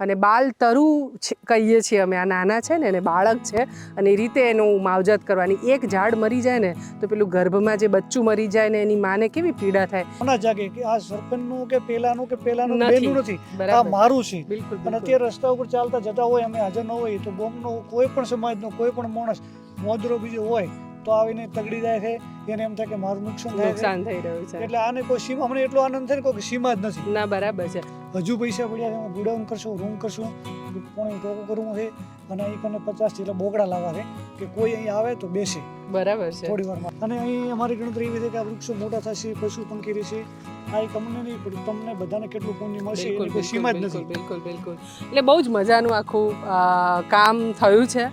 અને બાલ તરુ છે- કહીએ છીએ અમે. આ નાના છે ને એને બાળક છે અને એ રીતે એનું માવજત કરવાની. એક ઝાડ મરી જાય ને તો પેલું ગર્ભમાં જે બચ્ચું મરી જાય ને એની માને કેવી પીડા થાય? ના જાગે કે આ સરપંચનું કે પેલાનું કે પેલાનું. બેનું નથી. આ મારું છે. બિલકુલ અને અત્યારે રસ્તા ઉપર ચાલતા જતા હોય અમે હાજર ન હોય તો બોમ્બનો કોઈ પણ સમાજનો કોઈ પણ માણસ મોજરો બીજો હોય તો આવીને તગડી જાય છે. એને એમ થાય કે મારું નુકસાન થાય નુકસાન થઈ રહ્યું છે. એટલે આને કોઈ સીમા મને એટલો આનંદ થાય ને કોઈ સીમા જ નથી. ના બરાબર છે. હજુ પૈસા પડ્યા છે ગુડાઉન કરશું રૂમ કરશું પોણી ટોકો કરવું છે અને અહીં કને પચાસ જેટલા બોકડા લાવવા છે કે કોઈ અહીં આવે તો બેસે. બરાબર છે. થોડી વારમાં. અને અહીં અમારી ગણતરી એવી છે કે આ વૃક્ષો મોટા થશે પશુ પંખી રહેશે આ એક અમને નહીં પણ તમને બધાને કેટલું પુણ્ય મળશે એની કોઈ સીમા જ નથી. બિલકુલ બિલકુલ એટલે બહુ જ મજાનું આખું કામ થયું છે.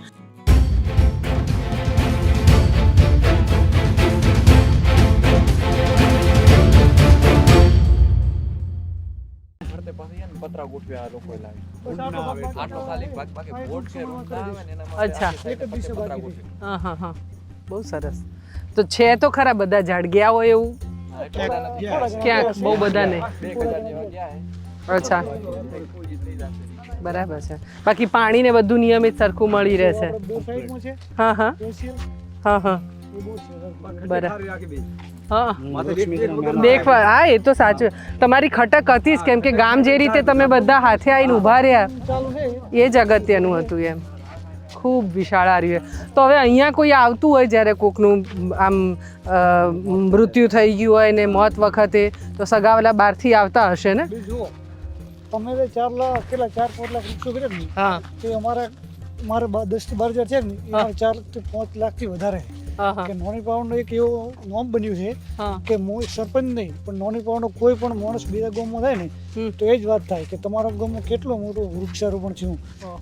પતરા ગોઠવ્યા આ લોકોએ લાવી. આટલો ખાલી બાકી બોટ છે રૂમ ના આવે ને એના અચ્છા. એક જ પતરા બાકી હા હા હા. બહુ સરસ. તો છે તો ખરા બધા ઝાડ ગયા હોય એવું? ક્યાંક બહુ બધા નહીં બે કદાચ જેવા ગયા હે. અચ્છા. બરાબર છે. બાકી પાણી ને બધું નિયમિત સરખું મળી રહેશે. હા હા. હા હા. બરાબર દેખવા હા એ તો સાચું. તમારી ખટક હતી જ કેમ કે ગામ જે રીતે તમે બધા હાથે આવીને ઊભા રહ્યા એ જ અગત્યનું હતું એમ. ખૂબ વિશાળ આર્યું તો હવે અહીંયા કોઈ આવતું હોય જ્યારે કોકનું આમ મૃત્યુ થઈ ગયું હોય ને મોત વખતે તો સગાવાલા બહારથી આવતા હશે ને? તમે ચાર લાખ કેટલા? ચાર પાંચ લાખ રૂપિયા હા. તે અમારા મારે દસથી બાર હજાર છે ને ચારથી પાંચ લાખથી વધારે. કે નોની પાવરનો એક એવો નોમ બન્યું છે કે સરપંચ નહીં પણ નોની પાવરનો કોઈ પણ માણસ બીજા ગામમાં થાય ને તો એ જ વાત થાય કે તમારા ગામમાં કેટલો મોટો વૃક્ષારોપણ થયું.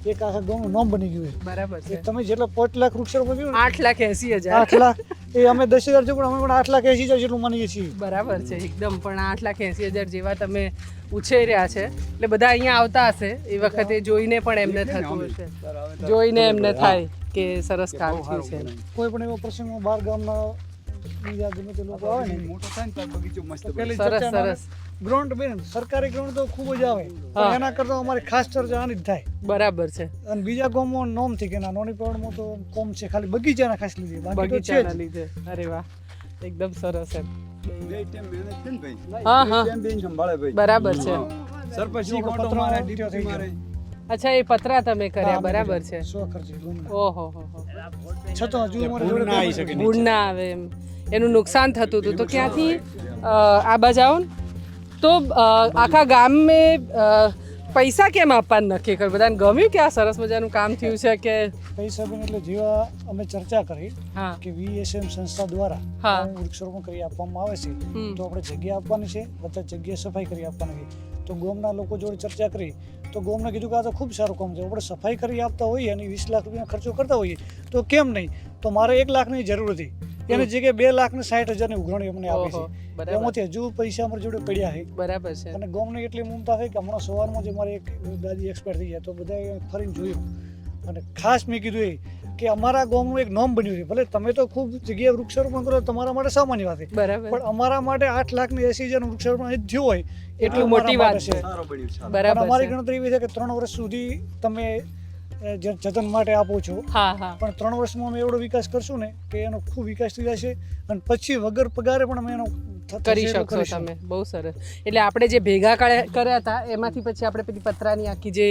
એક આખા ગામનું નોમ બની ગયું છે. બરાબર છે. તમે જેટલા પાંચ લાખ વૃક્ષારોપણ થયું આઠ લાખ એસી હજાર. આઠ લાખ એ અમે દસ હજાર છે પણ અમે પણ આઠ લાખ એસી હજાર જેટલું માનીએ છીએ. બરાબર છે એકદમ. પણ આઠ લાખ એસી હજાર જેવા તમે ઉછેર્યા છે. એટલે બધા અહીંયા આવતા હશે. એ વખતે જોઈને પણ એમને થતું હશે. જોઈને એમને થાય કે સરસ કામ થયું છે. કોઈ પણ એવો પ્રસંગમાં બહાર ગામના બીજા ગમે તે લોકો આવે ને તો પેલી સરસ ચર્ચા સરસ. ગ્રાઉન્ડ બેન સરકારી ગ્રાઉન્ડ તો ખૂબ જ આવે. પણ એના કરતા અમારી ખાસ ચર્ચા આની જ થાય. બરાબર છે. અને બીજા ગામમાં નોમથી કે ના નોની પાવડમાં તો કોમ છે ખાલી બગીચાના ખાસ લીધે. બાકી તો છે બગીચાના લીધે. અરે વાહ. એકદમ સરસ એમ. હા હા. બરાબર છે. જો કે પતરા દીર્યો થઈ ગયો. અચ્છા એ પતરા તમે કર્યા બરાબર છે. ઓહો હો હો. છતાં હજુ અમારી જોડે પેમેન્ટ નથી. ગુણ ના આવે એમ. એનું નુકસાન થતું હતું. તો ક્યાંથી આ બાજુ આવો ને તો આખા ગામ અ, પૈસા કેમ આપવાનું નક્કી કર્યું? બધાને ગમ્યું કે આ સરસ મજાનું કામ થયું છે કે પૈસા બેન એટલે જેવા અમે ચર્ચા કરી કે વીએસએમ સંસ્થા દ્વારા વૃક્ષારોપણ કરી આપવામાં આવે છે તો આપણે જગ્યા આપવાની છે બધા જગ્યા સફાઈ કરી આપવાની છે. તો ગોમના લોકો જોડે ચર્ચા કરી તો ગોમને કીધું કે આ તો ખૂબ સારું કામ છે આપણે સફાઈ કરી આપતા હોઈએ અને વીસ લાખ રૂપિયા ખર્ચો કરતા હોઈએ તો કેમ નહીં? તો મારે એક લાખની જરૂર હતી. એની જગ્યાએ બે લાખ ને સાઠ હજારની ઉઘરાણી અમને આપી છે. એમાંથી હજુ પૈસા અમારી જોડે પડ્યા છે. બરાબર છે. અને ગામને એટલી મમતા છે કે હમણાં સવારમાં જે મારે એક દાદી એક્સપાયર થઈ ગયા તો બધા ફરીને જોયું. અને ખાસ મેં કીધું એ કે અમારા ગામનું એક નામ બન્યું છે. ભલે તમે તો ખૂબ જગ્યાએ વૃક્ષારોપણ કરો તમારા માટે સામાન્ય વાત છે. પણ અમારા માટે આઠ લાખ ને એસી હજાર વૃક્ષારોપણ થયું હોય એટલું મોટી વાત છે. બરાબર અમારી ગણતરી એવી છે કે ત્રણ વર્ષ સુધી તમે જતન માટે આપું છો. પણ ત્રણ વર્ષમાં અમે એવડો વિકાસ કરશું ને કે એનો ખૂબ વિકાસ થઈ જશે અને પછી વગર પગારે પણ અમે એનો કરી શકશો તમે. બહુ સરસ. એટલે આપણે જે ભેગા કર્યા હતા એમાંથી પછી આપણે પેલી પતરાની આખી જે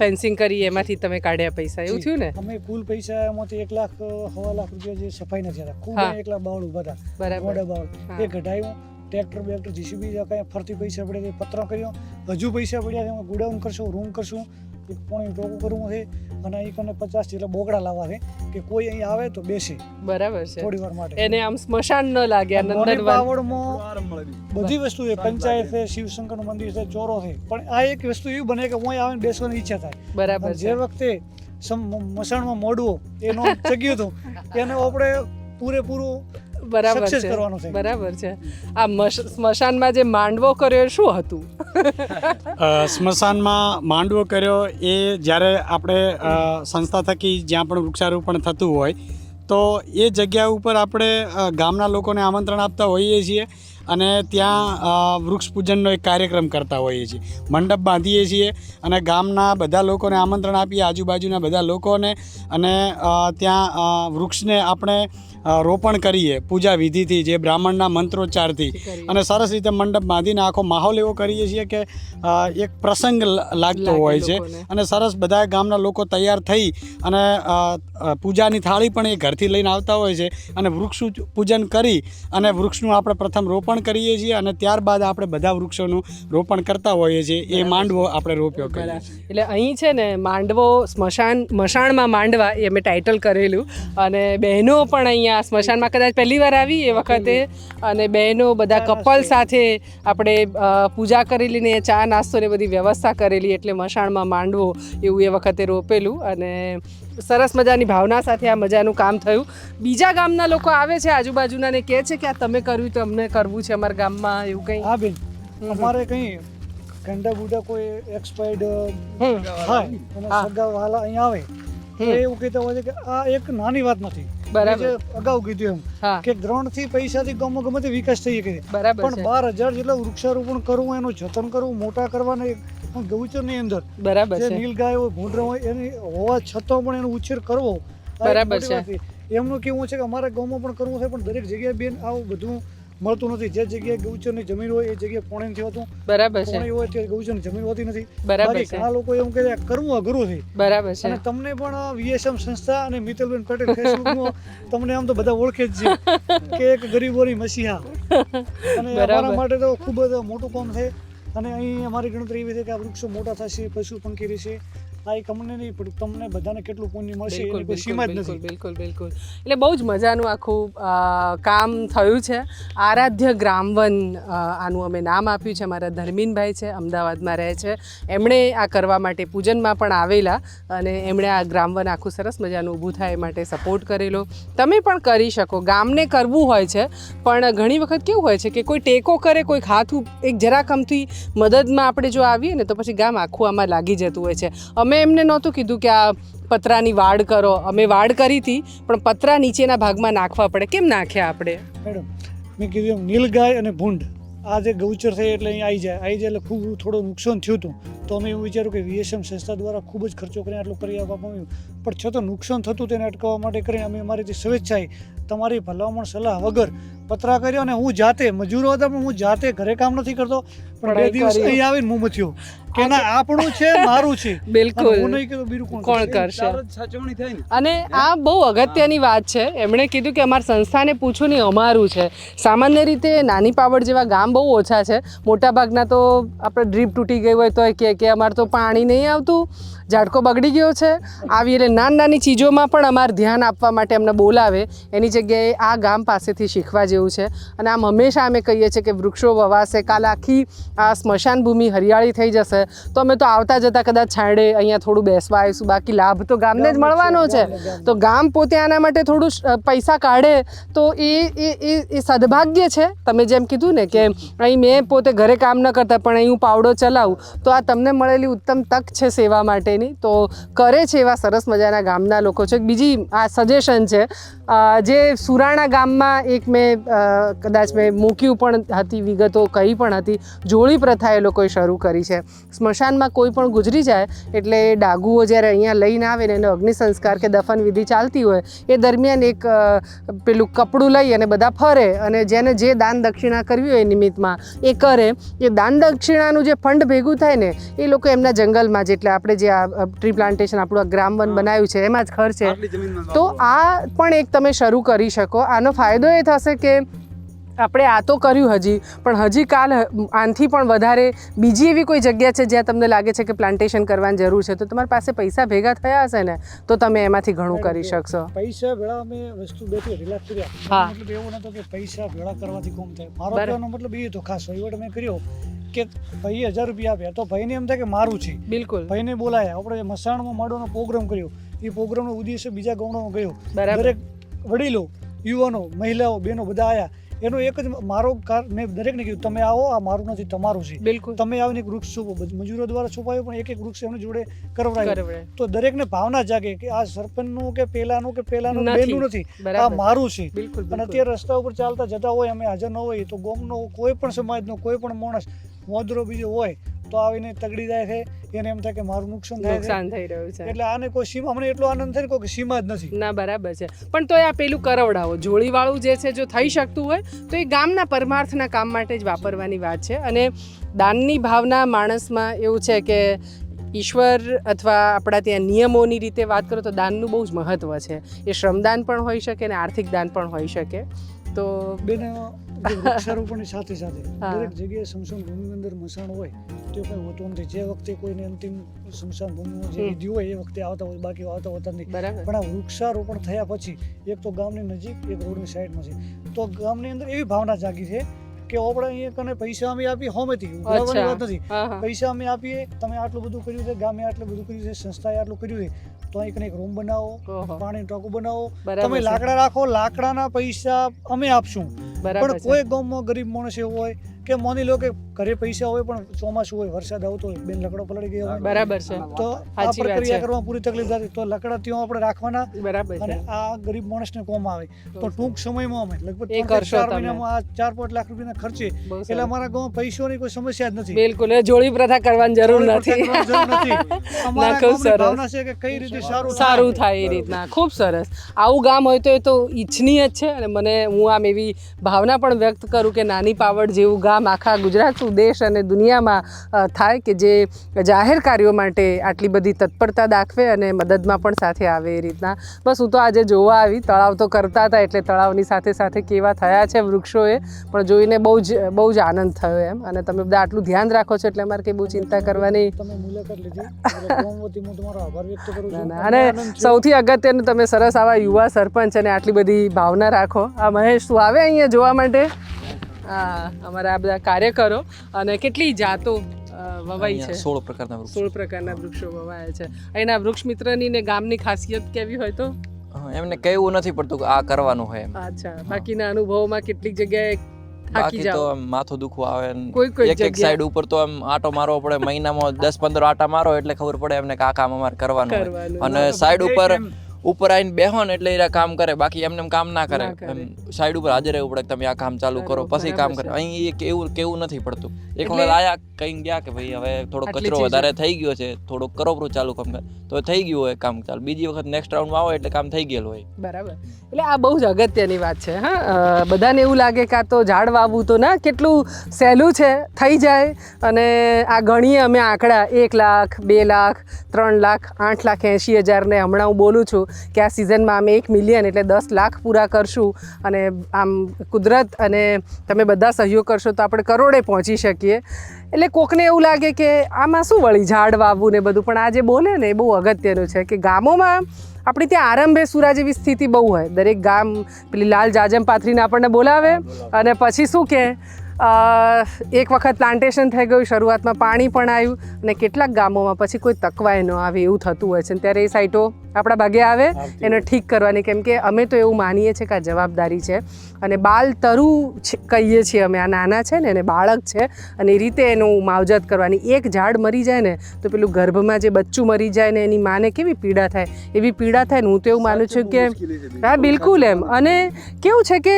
ફેન્સિંગ કરી એમાંથી તમે કાઢ્યા પૈસા. એવું થયું ને? અમે કુલ પૈસા એમાંથી એક લાખ સવા લાખ રૂપિયા જે સફાઈ નથી હતા ખૂબ એકલા બાવળ ઊભા હતા. બરાબર. બાવળ. એ ઘટાયું ટ્રેક્ટર બેક્ટર જીસીબી કાંઈ ફરતી પૈસા પડ્યા પત્રો કર્યો. હજુ પૈસા પડ્યા છે ગુડાઉન કરશું રૂમ કરશું. પોણી ટોકું કરવું છે અને અહીં કને પચાસ જેટલા બોકડા લાવવા છે કે કોઈ અહીં આવે તો બેસે. બરાબર છે. થોડી વાર માટે. એને આમ સ્મશાન ન લાગે પાવડમાં બધી વસ્તુ છે પંચાયત છે શિવશંકરનું મંદિર છે ચોરો છે. પણ આ એક વસ્તુ એવી બને કે હું આવીને બેસવાની ઈચ્છા થાય. બરાબર જે વખતે સમ- મસાણમાં મોડવો એનો જગ્યું હતું એને આપણે પૂરેપૂરું બરાબર છે. કરવાનું છે. બરાબર છે. આ મશ- સ્મશાનમાં જે માંડવો કર્યો એ શું હતું? સ્મશાનમાં માંડવો કર્યો એ જ્યારે આપણે સંસ્થા થકી જ્યાં પણ વૃક્ષારોપણ થતું હોય તો એ જગ્યા ઉપર આપણે ગામના લોકોને આમંત્રણ આપતા હોઈએ છીએ અને ત્યાં વૃક્ષ પૂજનનો એક કાર્યક્રમ કરતા હોઈએ છીએ. મંડપ બાંધીએ છીએ અને ગામના બધા લોકોને આમંત્રણ આપીએ આજુબાજુના બધા લોકોને અને ત્યાં વૃક્ષને આપણે રોપણ કરીએ પૂજા વિધિથી જે બ્રાહ્મણના મંત્રોચ્ચારથી. અને સરસ રીતે મંડપ બાંધીને આખો માહોલ એવો કરીએ છીએ કે એક પ્રસંગ લાગતો હોય છે. અને સરસ બધા ગામના લોકો તૈયાર થઈ અને પૂજાની થાળી પણ એ ઘરથી લઈને આવતા હોય છે. અને વૃક્ષ પૂજન કરી અને વૃક્ષનું આપણે પ્રથમ રોપણ કરીએ છીએ અને ત્યારબાદ આપણે બધા વૃક્ષોનું રોપણ કરતા હોઈએ છીએ. એ માંડવો આપણે રોપ્યો કરીએ એટલે અહીં છે ને માંડવો સ્મશાન મશાણમાં માંડવા એ અમે ટાઇટલ કરેલું. અને બહેનો પણ અહીંયા સ્મશાનમાં કદાચ પહેલી વાર આવી એ વખતે. અને બહેનો બધા કપલ સાથે આપણે પૂજા કરેલી ને ચા નાસ્તો ને બધી વ્યવસ્થા કરેલી એટલે મશાણમાં માંડવો એવું એ વખતે રોપેલું. અને સરસ મજાની ભાવના સાથે આ મજાનું કામ થયું. બીજા ગામના લોકો આવે છે આજુબાજુના ને કહે છે કે આ તમે કર્યું તો અમને કરવું છે અમારા ગામમાં એવું કંઈ? હા બેન. અમારે કંઈ ગંડા ગુડા કોઈ એક્સપાયર્ડ હા. સગા વાલા અહીંયા આવે. એવું કહેતા હોય છે કે આ એક નાની વાત નથી. બરાબર. અગાઉ કીધું એમ હા. થી પૈસા થી ગમે ગમે તે વિકાસ થઈ શકે. બરાબર પણ બાર હજાર જેટલા વૃક્ષારોપણ કરવું એનું જતન કરવું મોટા કરવાના ગૌચરની અંદર બરાબર જે નીલ ગાય હોય ભૂંડરા હોય એની હોવા છતાં પણ એનો ઉછેર કરવો બરાબર છે. એમનું કેવું છે કે અમારા ગામમાં પણ કરવું છે પણ દરેક જગ્યાએ બેન આવું બધું મળતું નથી. જે જગ્યાએ ગૌચરની જમીન હોય એ જગ્યાએ પોણે નથી હોતું. બરાબર છે. પોણે હોય તે ગૌચરની જમીન હોતી નથી. બરાબર છે. ઘણા લોકો એવું કહે છે કરવું અઘરું છે. બરાબર છે. અને તમને પણ વીએસએમ સંસ્થા અને મિતલબેન પટેલ ફેસબુકમાં તમને આમ તો બધા ઓળખે જ છે કે એક ગરીબોની મસીહા. અને. અમારા માટે તો ખૂબ જ મોટું કામ છે. અને અહીં અમારી ગણતરી એવી છે કે આ વૃક્ષો મોટા થશે પશુ પંખી રહેશે. આ એક અમને નહીં પણ તમને બધાને કેટલું પુણ્ય મળશે એની કોઈ સીમા જ નથી. બિલકુલ બિલકુલ. એટલે બહુ જ મજાનું આખું કામ થયું છે. આરાધ્ય ગ્રામવન આનું અમે નામ આપ્યું છે. અમારા ધર્મીનભાઈ છે અમદાવાદમાં રહે છે. એમણે આ કરવા માટે પૂજનમાં પણ આવેલા અને એમણે આ ગ્રામવન આખું સરસ મજાનું ઊભું થાય એ માટે સપોર્ટ કરેલો. તમે પણ કરી શકો. ગામને કરવું હોય છે પણ ઘણી વખત કેવું હોય છે કે કોઈ ટેકો કરે કોઈ હાથ એક જરાક અમથી મદદમાં આપણે જો આવીએ ને તો પછી ગામ આખું આમાં લાગી જતું હોય છે. અમે એમને નહોતું કીધું કે આ પતરાની વાડ કરો. અમે વાડ કરી હતી, પણ પતરા નીચેના ભાગમાં નાખવા પડે. કેમ નાખ્યા આપણે? મેડમ, મેં કીધું એમ, નીલગાય અને ભૂંડ. આ જે ગૌચર થઈ એટલે અહીં આવી જાય. આવી જાય એટલે ખૂબ થોડું નુકસાન થયું હતું. તો અમે એવું વિચાર્યું કે વીએસએમ સંસ્થા દ્વારા ખૂબ જ ખર્ચો કરીને આટલું કરી આપવામાં આવ્યું. પણ છતાં નુકસાન થતું તેને અટકાવવા માટે કરીને અમે અમારી જે સ્વેચ્છાએ તમારી ભલામણ સલાહ વગર પતરા કર્યો અને હું જાતે મજૂરો હતા પણ હું જાતે ઘરે કામ નથી કરતો. પણ બે દિવસ. અહીં આવીને હું મથ્યો કે ના આપણું છે મારું છે. બિલકુલ. હું નહીં કીધું બીજું કોણ કરશે? સાચવણી અને આ બહુ અગત્યની વાત છે. એમણે કીધું કે અમારી સંસ્થાને પૂછવું નહીં અમારું છે. સામાન્ય રીતે નાની પાવડ જેવા ગામ બહુ ઓછા છે. મોટાભાગના તો આપણે ડ્રીપ તૂટી ગઈ હોય તો કે કે અમારે તો પાણી નહીં આવતું. ઝાડકો બગડી ગયો છે. આવી એટલે નાની નાની ચીજોમાં પણ અમારે ધ્યાન આપવા માટે અમને બોલાવે. એની જગ્યાએ આ ગામ પાસેથી શીખવા જેવું છે. અને આમ હંમેશા અમે કહીએ છીએ કે વૃક્ષો વવાશે કાલ આખી આ સ્મશાન ભૂમિ હરિયાળી થઈ જશે. તો અમે તો આવતા જતા કદાચ છાંયડે અહીંયા થોડું બેસવા આવીશું. બાકી લાભ તો ગામને જ મળવાનો છે. તો ગામ પોતે આના માટે થોડું પૈસા કાઢે તો એ એ એ સદભાગ્ય છે. તમે જેમ કીધું ને કે અહીં મેં પોતે ઘરે કામ ન કરતા પણ અહીં હું પાવડો ચલાવું તો આ તમને મળેલી ઉત્તમ તક છે સેવા માટેની તો કરે છે એવા સરસ મજાના ગામના લોકો છે. બીજી આ સજેશન છે જે સુરાણા ગામમાં એક મેં કદાચ મેં મૂક્યું પણ હતી, વિગતો કહી પણ હતી. જોડી પ્રથા એ લોકોએ શરૂ કરી છે. સ્મશાનમાં કોઈ પણ ગુજરી જાય, એટલે ડાગુઓ જ્યારે અહીંયા લઈને આવે ને એનો અગ્નિ સંસ્કાર કે દફન વિધિ ચાલતી હોય, એ દરમિયાન એક પેલું કપડું લઈ અને બધા ફરે અને જેને જે દાન દક્ષિણા કરવી હોય નિમિત્તમાં એ કરે. એ દાન દક્ષિણાનું જે ફંડ ભેગું થાય ને, એ લોકો એમના જંગલમાં, જેટલે આપણે જે આ ટ્રી પ્લાન્ટેશન આપણું આ ગ્રામવન બનાવ્યું છે એમાં જ ખર્ચે તો આ પણ એક તમે શરૂ કરી શકો. આનો ફાયદો એ થશે કે આપણે આ તો કર્યું હજી પણ હજી કાલ આનથી પણ વધારે બીજી એવી કોઈ જગ્યા છે જ્યાં તમને લાગે છે કે પ્લાન્ટેશન કરવાની જરૂર છે? તો તમારી પાસે પૈસા ભેગા થયા હશે ને તો તમે એમાંથી ઘણું કરી શકશો. પૈસા ભેળા અમે વસ્તુ બેથી રિલેક્સ કર્યા હા. મતલબ એવો નતો કે પૈસા ભેળા કરવાથી કોમ થાય. મારો. કહેવાનો મતલબ એ હતો ખાસ. વહીવટ મેં કર્યો કે ભાઈ હજાર રૂપિયા આપ્યા. તો ભાઈને એમ થાય કે મારું છે. બિલકુલ. ભાઈને બોલાયા. આપણે મસાણમાં મળવાનો પ્રોગ્રામ કર્યો. એ પ્રોગ્રામનો ઉદ્દેશ્ય બીજા ગામડામાં ગયો. દરેક વડીલો યુવાનો મહિલાઓ બહેનો બધા આવ્યા એનો એક જ મારો કાર મેં દરેકને કીધું તમે આવો આ મારું નથી તમારું છે. બિલકુલ. તમે આવીને એક વૃક્ષ છુપો મજૂરો દ્વારા છુપાયો પણ એક એક વૃક્ષ એમની જોડે કરવડાયું. તો દરેકને ભાવના જાગે કે આ સરપંચનું કે પેલાનું કે પેલાનું. બેનું નથી આ મારું છે. અને અત્યારે રસ્તા ઉપર ચાલતા જતા હોય અમે હાજર ન હોય તો ગોમનો કોઈ પણ સમાજનો કોઈ પણ માણસ મોદરો બીજો હોય તો આવીને તગડી જાય છે. એને એમ થાય કે મારું નુકસાન થાય નુકસાન થઈ રહ્યું છે. એટલે આને કોઈ સીમા મને એટલો આનંદ થાય ને કોઈ સીમા જ નથી. ના બરાબર છે. પણ તો આ પેલું કરવડાવો જોડીવાળું જે છે જો થઈ શકતું હોય તો એ ગામના પરમાર્થના કામ માટે જ વાપરવાની વાત છે. અને દાનની ભાવના માણસમાં એવું છે કે ઈશ્વર અથવા આપણા ત્યાં નિયમોની રીતે વાત કરો તો દાનનું બહુ જ મહત્ત્વ છે. એ શ્રમદાન પણ હોઈ શકે અને આર્થિક દાન પણ હોઈ શકે. તો બેન વૃક્ષારોપણની સાથે સાથે દરેક જગ્યાએ સ્મશાન ભૂમિની અંદર મસાણ હોય તો કંઈ હોતું નથી. જે વખતે કોઈને અંતિમ સ્મશાન ભૂમિમાં જે વિધિ હોય એ વખતે આવતા હોય બાકી આવતા હોતા નથી. પણ આ વૃક્ષારોપણ થયા પછી એક તો ગામની નજીક એક રોડની સાઈડમાં છે. તો ગામની અંદર એવી ભાવના જાગી છે કે આપણે અહીંયા કને પૈસા અમે આપીએ હોમેથી. ઉઘરાવવાની. વાત નથી. પૈસા અમે આપીએ તમે આટલું બધું કર્યું છે ગામે આટલું બધું કર્યું છે સંસ્થાએ આટલું કર્યું છે તો અહીં કને એક રૂમ બનાવો પાણી ટાંકું બનાવો. તમે લાકડા રાખો લાકડાના પૈસા અમે આપશું. પણ કોઈ ગામમાં ગરીબ માણસ એવો હોય કે માની લો કે ઘરે પૈસા હોય પણ ચોમાસું હોય વરસાદ આવતો હોય બેન લકડો પલળી ગયો હોય. બરાબર છે. તો આ પ્રક્રિયા. કરવામાં પૂરી તકલીફ થતી. તો લકડા ત્યાં આપણે રાખવાના બરાબર અને આ ગરીબ માણસને કોમ આવે. તો ટૂંક સમયમાં અમે લગભગ ચાર મહિનામાં આ ચાર પાંચ લાખ રૂપિયાના ખર્ચે એટલે અમારા ગામમાં પૈસોની કોઈ સમસ્યા જ નથી. બિલકુલ. એ જોડી પ્રથા કરવાની જરૂર નથી. પણ જરૂર નથી. અમારા ગામની ભાવના છે કે કઈ રીતે સારું સારું થાય. એ રીતના. ખૂબ સરસ. આવું ગામ હોય તો એ તો ઈચ્છનીય જ છે અને મને હું આમ એવી ભાવના પણ વ્યક્ત કરું કે નાની પાવડ જેવું ગામ આખા ગુજરાત દેશ અને દુનિયામાં થાય કે જે જાહેર કાર્યો માટે આટલી બધી તત્પરતા દાખવે અને મદદમાં પણ સાથે આવે એ રીતના. બસ હું તો આજે જોવા આવી. તળાવ તો કરતા હતા એટલે તળાવની સાથે સાથે કેવા થયા છે વૃક્ષોએ પણ જોઈને બહુ જ બહુ જ આનંદ થયો એમ. અને તમે બધા આટલું ધ્યાન રાખો છો એટલે અમારે કંઈ બહુ ચિંતા કરવાની અને સૌથી અગત્યનું તમે સરસ આવા યુવા સરપંચ અને આટલી બધી ભાવના રાખો. આ મહેશ તું આવે અહીંયા જોવા માટે? અમારા આ બધા કાર્યકરો અને કેટલી જાતો વવાઈ છે. સોળ પ્રકારના વૃક્ષ. સોળ પ્રકારના વૃક્ષો વવાયા છે. અહીંના વૃક્ષ મિત્રની ને ગામની ખાસિયત કેવી હોય તો? એમને કહેવું નથી પડતું કે આ કરવાનું હોય એમ. અચ્છા બાકીના અનુભવોમાં કેટલીક જગ્યાએ બાકી તો માથું દુખવું આવે એક એક સાઈડ ઉપર તો આમ આટો મારવો પડે મહિનામાં દસ પંદર આટા મારો એટલે ખબર પડે એમને કે આ કામ અમારે કરવાનું અને સાઈડ ઉપર ઉપર આવીને બેહો ને એટલે એ કામ કરે બાકી એમને એમ કામ ના કરે. એમ સાઈડ ઉપર હાજર રહેવું પડે કે તમે આ કામ ચાલુ કરો પછી કામ કરે. અહીં એ કેવું કેવું નથી પડતું. એક વખત આયા કઈ ગયા કે ભાઈ હવે થોડો કચરો વધારે થઈ ગયો છે થોડો કરો પૂરું ચાલુ કામ કરે. તો થઈ ગયું હોય કામ ચાલુ. બીજી વખત નેક્સ્ટ રાઉન્ડમાં આવો એટલે કામ થઈ ગયેલું હોય. બરાબર. એટલે આ બહુ જ અગત્યની વાત છે હા. બધાને એવું લાગે કે આ તો ઝાડ વાવવું તો ના કેટલું સહેલું છે થઈ જાય. અને આ ગણીએ અમે આંકડા એક લાખ બે લાખ ત્રણ લાખ આઠ લાખ એંશી હજારને હમણાં હું બોલું છું. કે આ સિઝનમાં અમે એક મિલિયન એટલે દસ લાખ પૂરા કરશું. અને આમ કુદરત અને તમે બધા સહયોગ કરશો તો આપણે કરોડે પહોંચી શકીએ. એટલે કોકને એવું લાગે કે આમાં શું વળી ઝાડ વાવવું ને બધું? પણ આ જે બોલે ને એ બહુ અગત્યનું છે કે ગામોમાં આપણી ત્યાં આરંભે સુરા જેવી સ્થિતિ બહુ હોય. દરેક ગામ પેલી લાલ જાજમ પાથરીને આપણને બોલાવે અને પછી શું કે? અ, એક વખત પ્લાન્ટેશન થઈ ગયું શરૂઆતમાં પાણી પણ આવ્યું અને કેટલાક ગામોમાં પછી કોઈ તકવાય ન આવે એવું થતું હોય છે. ત્યારે એ સાઇટો આપણા ભાગે આવે એને ઠીક કરવાની. કેમ કે અમે તો એવું માનીએ છીએ કે આ જવાબદારી છે. અને બાલ તરુ કહીએ છીએ અમે. આ નાના છે ને એને બાળક છે અને એ રીતે એનું માવજત કરવાની. એક ઝાડ મરી જાય ને તો પેલું ગર્ભમાં જે બચ્ચું મરી જાય ને એની માને કેવી પીડા થાય? એવી પીડા થાય ને હું તો એવું માનું છું કે હા બિલકુલ એમ. અને કેવું છે કે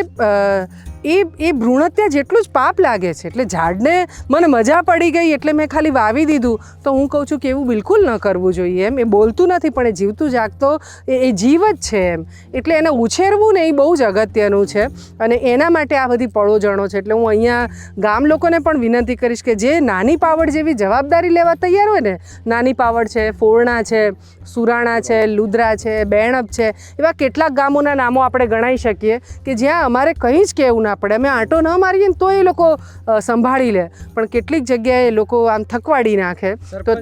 એ એ ભ્રૂણત્યા જેટલું જ પાપ લાગે છે. એટલે ઝાડને મને મજા પડી ગઈ એટલે મેં ખાલી વાવી દીધું. તો હું કહું છું કે એવું બિલકુલ ન કરવું જોઈએ એમ. એ બોલતું નથી, પણ એ જીવતું જાગતો, એ એ જીવ જ છે એમ. એટલે એને ઉછેરવું ને એ બહુ જ અગત્યનું છે. અને એના માટે આ બધી પળોજણો છે. એટલે હું અહીંયા ગામ લોકોને પણ વિનંતી કરીશ કે જે નાની પાવડ જેવી જવાબદારી લેવા તૈયાર હોય ને, નાની પાવડ છે, ફોરણા છે, સુરાણા છે, લુદ્રા છે, બેણપ છે, એવા કેટલાક ગામોના નામો આપણે ગણાવી શકીએ કે જ્યાં અમારે કંઈ જ કહેવું ના પડે. અમે આંટો ન મારીએ ને તો એ લોકો સંભાળી લે. પણ કેટલીક જગ્યાએ લોકો આમ થકવાડી નાખે. તો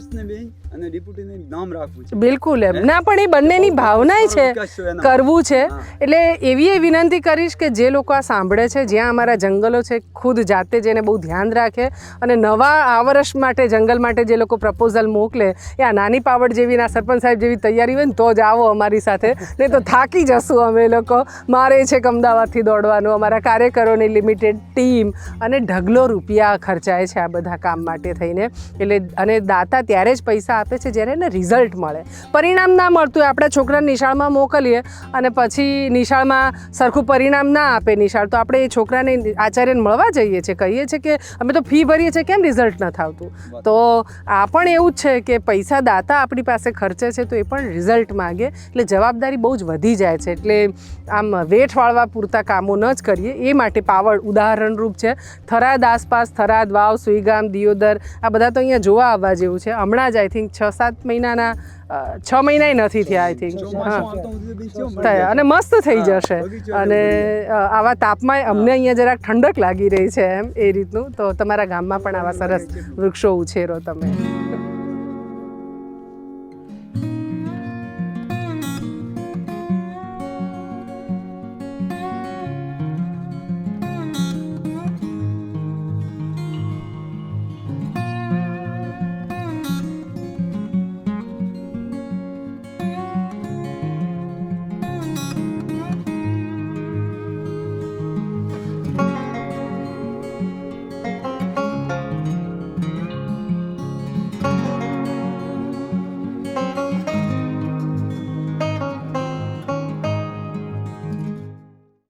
અને ડેપ્યુટીને નામ રાખવું છે. બિલકુલ એમ ના પણ એ બંનેની ભાવના છે એના. કરવું છે. એટલે એવી એ વિનંતી કરીશ કે જે લોકો આ સાંભળે છે જ્યાં અમારા જંગલો છે ખુદ જાતે જઈને બહુ ધ્યાન રાખે અને નવા આ વર્ષ માટે જંગલ માટે જે લોકો પ્રપોઝલ મોકલે એ આ નાની પાવડ જેવી ના સરપંચ સાહેબ જેવી તૈયારી હોય ને તો જ આવો અમારી સાથે. નહીં તો થાકી જશું અમે લોકો. મારે છે કે અમદાવાદથી દોડવાનું અમારા કાર્યકરોની લિમિટેડ ટીમ અને ઢગલો રૂપિયા ખર્ચાય છે આ બધા કામ માટે થઈને. એટલે અને દાતા ત્યારે જ પૈસા આપે છે જ્યારે એને રિઝલ્ટ મળે. પરિણામ ના મળતું હોય આપણા છોકરાને નિશાળમાં મોકલીએ અને પછી નિશાળમાં સરખું પરિણામ ના આપે નિશાળ તો આપણે એ છોકરાને આચાર્યને મળવા જઈએ છીએ કહીએ છીએ કે અમે તો ફી ભરીએ છીએ કેમ રિઝલ્ટ નથી આવતું તો આ પણ એવું જ છે કે પૈસા દાતા આપણી પાસે ખર્ચે છે તો એ પણ રિઝલ્ટ માગે એટલે જવાબદારી બહુ જ વધી જાય છે. એટલે આમ વેઠ વાળવા પૂરતા કામો ન જ કરીએ એ માટે પાવડ ઉદાહરણરૂપ છે. થરાદ આસપાસ થરાદ વાવ સુઈગામ દિયોદર આ બધા તો અહીંયા જોવા આવવા જેવું છે. હમણાં જ આઈ થિંક છ સાત મહિનાના છ મહિનાય નથી થયા આઈ થિંક હા. અને મસ્ત થઈ જશે. અને આવા તાપમાં અમને અહીંયા જરાક ઠંડક લાગી રહી છે એમ એ રીતનું. તો તમારા ગામમાં પણ આવા સરસ વૃક્ષો ઉછેરો તમે.